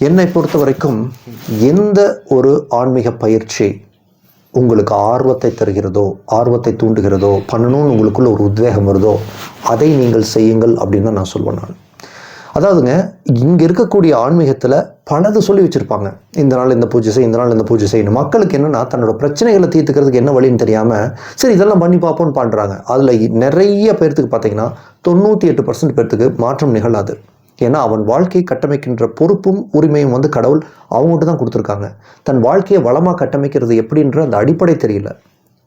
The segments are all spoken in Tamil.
என்னை பொறுத்த வரைக்கும் எந்த ஒரு ஆன்மீக பயிற்சி உங்களுக்கு ஆர்வத்தை தருகிறதோ ஆர்வத்தை தூண்டுகிறதோ பண்ணணும்னு உங்களுக்குள்ள ஒரு உத்வேகம் வருதோ அதை நீங்கள் செய்யுங்கள் அப்படின்னு தான் நான் சொல்வேன் நான். அதாவதுங்க இங்கே இருக்கக்கூடிய ஆன்மீகத்தில் பலது சொல்லி வச்சுருப்பாங்க. இந்த நாள் இந்த பூஜை செய் இந்த நாள் இந்த பூஜை செய்யணும் மக்களுக்கு என்னென்னா தன்னோட பிரச்சனைகளை தீர்த்துக்கிறதுக்கு என்ன வழின்னு தெரியாமல் சரி இதெல்லாம் பண்ணி பார்ப்போம்னு பண்ணுறாங்க அதில் நிறைய பேர்த்துக்கு பார்த்தீங்கன்னா தொண்ணூற்றி எட்டு பர்சன்ட் பேர்த்துக்கு மாற்றம் நிகழாது. ஏன்னா அவன் வாழ்க்கையை கட்டமைக்கின்ற பொறுப்பும் உரிமையும் வந்து கடவுள் அவங்ககிட்ட தான் கொடுத்துருக்காங்க. தன் வாழ்க்கையை வளமாக கட்டமைக்கிறது எப்படின்ற அந்த அடிப்படை தெரியல.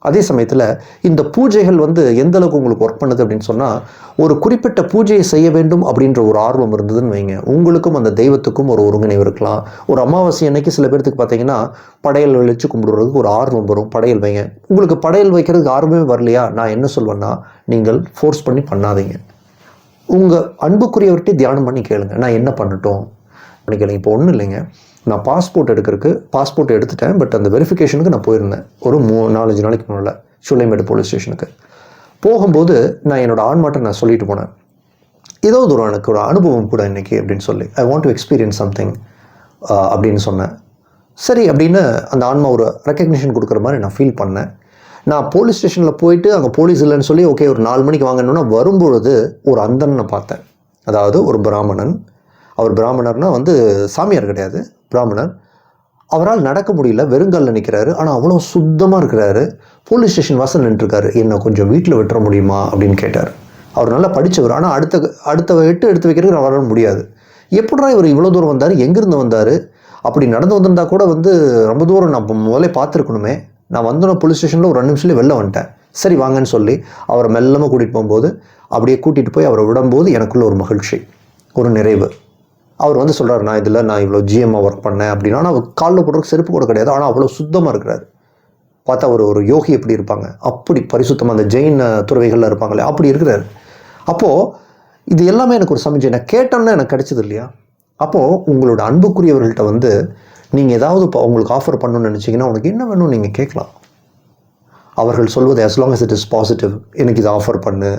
அதே சமயத்தில் இந்த பூஜைகள் வந்து எந்த அளவுக்கு உங்களுக்கு ஒர்க் பண்ணுது அப்படின்னு சொன்னால் ஒரு குறிப்பிட்ட பூஜையை செய்ய வேண்டும் அப்படின்ற ஒரு ஆர்வம் இருந்ததுன்னு வைங்க. உங்களுக்கும் அந்த தெய்வத்துக்கும் ஒரு ஒருங்கிணைவு இருக்கலாம். ஒரு அமாவாசை அன்னைக்கு சில பேர்த்துக்கு பார்த்தீங்கன்னா படையல் வச்சு கும்பிடுறதுக்கு ஒரு ஆர்வம் வரும். படையல் வைங்க. உங்களுக்கு படையல் வைக்கிறதுக்கு ஆர்வமே வரலையா? நான் என்ன சொல்வேன்னா நீங்கள் ஃபோர்ஸ் பண்ணி பண்ணாதீங்க. உங்கள் அன்புக்குரியவர்கிட்ட தியானம் பண்ணி கேளுங்க. நான் என்ன பண்ணட்டும்? பண்ணி கேளுங்க. இப்போ ஒன்றும் இல்லைங்க. நான் பாஸ்போர்ட் எடுக்கிறதுக்கு பாஸ்போர்ட் எடுத்துட்டேன். பட் அந்த வெரிஃபிகேஷனுக்கு நான் போயிருந்தேன். ஒரு மூ நாலஞ்சு நாளைக்கு முன்னால். சுள்ளைமேடு போலீஸ் ஸ்டேஷனுக்கு போகும்போது நான் என்னோட ஆன்மாட்டை நான் சொல்லிட்டு போனேன். ஏதோ ஒரு எனக்கு ஒரு அனுபவம் கூட இன்றைக்கி அப்படின்னு சொல்லி. I want to experience something அப்படின்னு சொன்னேன். சரி அப்படின்னு அந்த ஆன்மா ஒரு ரெக்கக்னிஷன் கொடுக்குற மாதிரி நான் ஃபீல் பண்ணேன். நான் போலீஸ் ஸ்டேஷனில் போயிட்டு அங்கே போலீஸ் இல்லைன்னு சொல்லி ஓகே ஒரு நாலு மணிக்கு வாங்கணும்னா வரும்பொழுது ஒரு அந்தனை பார்த்தேன். அதாவது ஒரு பிராமணன். அவர் பிராமணர்னால் வந்து சாமியார் கிடையாது பிராமணர் அவரால் நடக்க முடியல வெறுங்காலில் நிற்கிறாரு ஆனால் அவ்வளோ சுத்தமாக இருக்கிறாரு. போலீஸ் ஸ்டேஷன் வாசல் நின்றுருக்காரு. என்னை கொஞ்சம் வீட்டில் விட்டுற முடியுமா? அப்படின்னு கேட்டார். அவர் நல்லா படித்தவர் ஆனால் அடுத்த அடுத்த எட்டு எடுத்து வைக்கிறதுக்கு அவரால் முடியாது. எப்படா இவர் இவ்வளோ தூரம் வந்தார்? எங்கேருந்து வந்தார்? அப்படி நடந்து வந்திருந்தா கூட வந்து ரொம்ப தூரம் நான் முதல்ல பார்த்துருக்கணுமே. நான் வந்தோன்னே போலீஸ் ஸ்டேஷனில் ஒரு ரெண்டு நிமிஷத்துல வெளில வந்துட்டேன். சரி வாங்கன்னு சொல்லி அவரை மெல்லமாக கூட்டிகிட்டு போகும்போது அப்படியே கூட்டிகிட்டு போய் அவரை விடும்போது எனக்குள்ள ஒரு மகிழ்ச்சி ஒரு நிறைவு. அவர் வந்து சொல்கிறார் நான் இதில் நான் இவ்வளோ ஜிஎம்மாக ஒர்க் பண்ணேன் அப்படின்னா. அவர் காலில் போடுறதுக்கு செருப்பு கூட கிடையாது. ஆனால் அவ்வளோ சுத்தமாக இருக்கிறாரு. பார்த்தா அவர் ஒரு யோகி எப்படி இருப்பாங்க? அப்படி பரிசுத்தமாக அந்த ஜெயின் துறவிகளில் இருப்பாங்களே அப்படி இருக்கிறாரு. அப்போது இது எல்லாமே எனக்கு ஒரு சமைச்சு நான் கேட்டோன்னா எனக்கு கிடைச்சது இல்லையா? அப்போது உங்களோட அன்புக்குரியவர்கள்ட்ட வந்து நீங்கள் ஏதாவது இப்போ உங்களுக்கு ஆஃபர் பண்ணணும்னு நினச்சிங்கன்னா உனக்கு என்ன வேணும்னு நீங்கள் கேட்கலாம். அவர்கள் சொல்வது as long as it is positive எனக்கு இதை ஆஃபர் பண்ணு.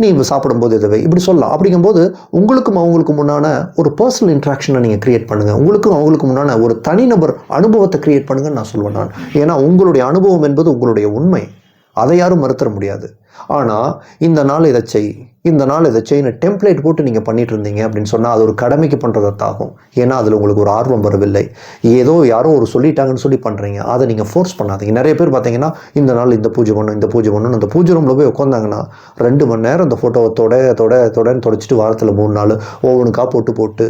நீ இப்போ சாப்பிடும்போது இதை இப்படி சொல்லலாம். அப்படிங்கும்போது உங்களுக்கும் அவங்களுக்கு முன்னான ஒரு பர்சனல் இன்ட்ராக்ஷனை நீங்கள் க்ரியேட் பண்ணுங்கள் உங்களுக்கும் அவங்களுக்கு முன்னான ஒரு தனிநபர் அனுபவத்தை க்ரியேட் பண்ணுங்கன்னு நான் சொல்லுவேன் நான். ஏன்னா உங்களுடைய அனுபவம் என்பது உங்களுடைய உண்மை. அதை யாரும் மறுத்துற முடியாது. ஆனால் இந்த நாள் இதை செய் இந்த நாள் இதை செய்யணும் டெம்ப்ளேட் போட்டு நீங்கள் பண்ணிட்டு இருந்தீங்க அப்படின்னு சொன்னால் அது ஒரு கடமைக்கு பண்ணுறதாகும் ஏன்னா அதில் உங்களுக்கு ஒரு ஆர்வம் வரவில்லை. ஏதோ யாரோ ஒரு சொல்லிட்டாங்கன்னு சொல்லி பண்ணுறீங்க அதை நீங்கள் ஃபோர்ஸ் பண்ணாதீங்க. நிறைய பேர் பார்த்தீங்கன்னா இந்த நாள் இந்த பூஜை பண்ணும் இந்த பூஜை பண்ணணும் அந்த பூஜை ரூமில் போய் உட்காந்தாங்கன்னா ரெண்டு மணி நேரம் அந்த ஃபோட்டோவை தொட தொட தொடன்னு தொடச்சிட்டு வாரத்தில் மூணு நாள் ஒவ்வொன்றுக்கா போட்டு போட்டு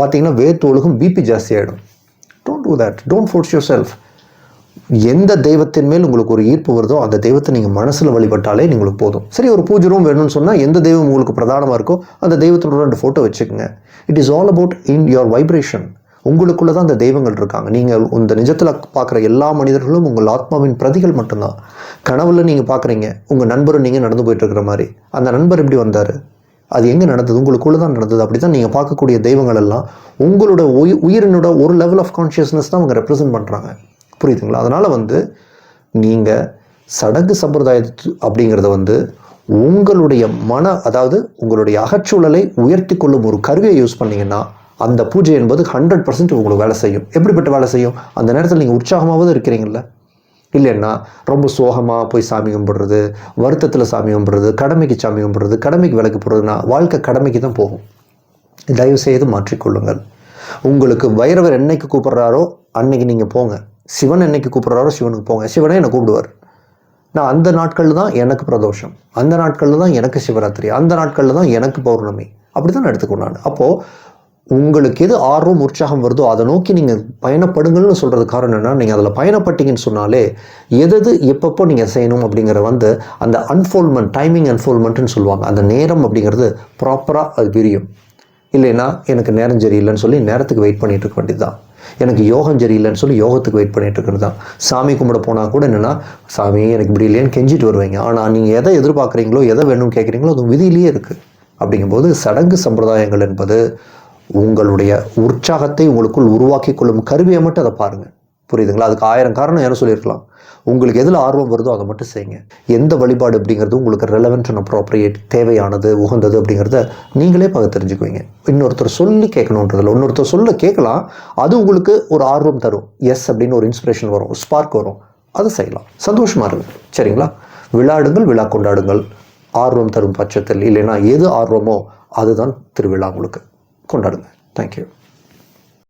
பார்த்தீங்கன்னா வேர்த்து ஒழுகும் பிபி ஜாஸ்தி ஆகிடும் don't do that don't force your self எந்த தெய்வத்தின் மேல் உங்களுக்கு ஒரு ஈர்ப்பு வருதோ அந்த தெய்வத்தை நீங்கள் மனசில் வழிபட்டாலே உங்களுக்கு போதும். சரி ஒரு பூஜை ரூம் வேணும்னு சொன்னால் எந்த தெய்வம் உங்களுக்கு பிரதானமாக இருக்கோ அந்த தெய்வத்தோட ரெண்டு ஃபோட்டோ வச்சுக்கோங்க. It is all about in your vibration உங்களுக்குள்ள தான் அந்த தெய்வங்கள் இருக்காங்க. நீங்கள் இந்த நிஜத்தில் பார்க்குற எல்லா மனிதர்களும் உங்கள் ஆத்மாவின் பிரதிகள் மட்டும்தான். கனவுல நீங்கள் பார்க்குறீங்க. உங்கள் நண்பரும் நீங்கள் நடந்து போயிட்டு இருக்கிற மாதிரி. அந்த நண்பர் எப்படி வந்தார்? அது எங்கே நடந்தது? உங்களுக்குள்ள தான் நடந்தது. அப்படி தான் நீங்கள் பார்க்கக்கூடிய தெய்வங்கள் எல்லாம் உங்களோட உயி உயிரினோட ஒரு லெவல் ஆஃப் கான்ஷியஸ்னஸ் தான் அவங்க ரெப்ரசென்ட் பண்ணுறாங்க புரியுதுங்களா? அதனால் வந்து நீங்கள் சடங்கு சம்பிரதாயத்து அப்படிங்கிறத வந்து உங்களுடைய மன அதாவது உங்களுடைய அகச்சூழலை உயர்த்தி கொள்ளும் ஒரு கருவியை யூஸ் பண்ணிங்கன்னா அந்த பூஜை என்பது ஹண்ட்ரட் பர்சன்ட் உங்களுக்கு வேலை செய்யும். எப்படிப்பட்ட வேலை செய்யும்? அந்த நேரத்தில் நீங்கள் உற்சாகமாவது இருக்கிறீங்கள இல்லைன்னா ரொம்ப சோகமாக போய் சாமி கும்பிடுறது வருத்தத்தில் சாமி கும்பிடுறது கடமைக்கு சாமி கும்பிடுறது கடமைக்கு விளக்கு போடுறதுன்னா வாழ்க்கை கடமைக்கு தான் போகும். தயவு செய்து மாற்றிக்கொள்ளுங்கள். உங்களுக்கு வைரவர் என்னைக்கு கூப்பிட்றாரோ அன்னைக்கு நீங்கள் போங்க. சிவன் என்னைக்கு கூப்பிட்றாரோ சிவனுக்கு போங்க. சிவனே என்னை கூப்பிடுவார். நான் அந்த நாட்களில் தான் எனக்கு பிரதோஷம். அந்த நாட்களில் தான் எனக்கு சிவராத்திரி. அந்த நாட்களில் தான் எனக்கு பௌர்ணமி. அப்படி தான் எடுத்துக்கணும் நான். அப்போது உங்களுக்கு எது ஆர்வம் உற்சாகம் வருதோ அதை நோக்கி நீங்கள் பயணப்படுங்கள்னு சொல்கிறது காரணம் என்னன்னா நீங்கள் அதில் பயணப்பட்டீங்கன்னு சொன்னாலே எதது எப்பப்போ நீங்கள் செய்யணும் அப்படிங்கிற வந்து அந்த அன்ஃபோல்மெண்ட் டைமிங் அன்ஃபோல்மெண்ட்னு சொல்லுவாங்க. அந்த நேரம் அப்படிங்கிறது ப்ராப்பராக அது விரியும் இல்லைன்னா எனக்கு நேரம் சரியில்லைன்னு சொல்லி நேரத்துக்கு வெயிட் பண்ணிகிட்டு இருக்க வேண்டியதுதான். எனக்கு யோகம் சரியில்லைன்னு சொல்லி யோகத்துக்கு வெயிட் பண்ணிகிட்டு இருக்கிறது தான். சாமி கும்பிட போனால் கூட என்னென்னா சாமி எனக்கு இப்படி இல்லையேன்னு கெஞ்சிட்டு வருவீங்க. ஆனால் நீங்கள் எதை எதிர்பார்க்குறீங்களோ எதை வேணும்னு கேட்குறீங்களோ அது விதியிலேயே இருக்குது அப்படிங்கும்போது சடங்கு சம்பிரதாயங்கள் என்பது உங்களுடைய உற்சாகத்தை உங்களுக்குள் உருவாக்கி கொள்ளும் கருவியை மட்டும் அதை பாருங்கள் புரியுதுங்களா? அதுக்கு ஆயிரம் காரணம் யாரும் சொல்லியிருக்கலாம். உங்களுக்கு எதில் ஆர்வம் வருதோ அதை மட்டும் செய்யுங்க. எந்த வழிபாடு அப்படிங்கிறது உங்களுக்கு ரெலவென்ட் அண்ட் அப்ரோப்ரியேட் தேவையானது உகந்தது அப்படிங்கிறத நீங்களே பார்த்து தெரிஞ்சுக்குவீங்க. இன்னொருத்தர் சொல்லி கேட்கணுன்றதில்ல. இன்னொருத்தர் சொல்ல கேட்கலாம். அது உங்களுக்கு ஒரு ஆர்வம் தரும். எஸ் அப்படின்னு ஒரு இன்ஸ்பிரேஷன் வரும். ஸ்பார்க் வரும். அதை செய்யலாம். சந்தோஷமாக இருங்க. சரிங்களா? விளையாடுங்கள் விழா கொண்டாடுங்கள். ஆர்வம் தரும் பட்சத்தில் இல்லைன்னா எது ஆர்வமோ அதுதான் திருவிழா உங்களுக்கு. கொண்டாடுங்க. தேங்க்யூ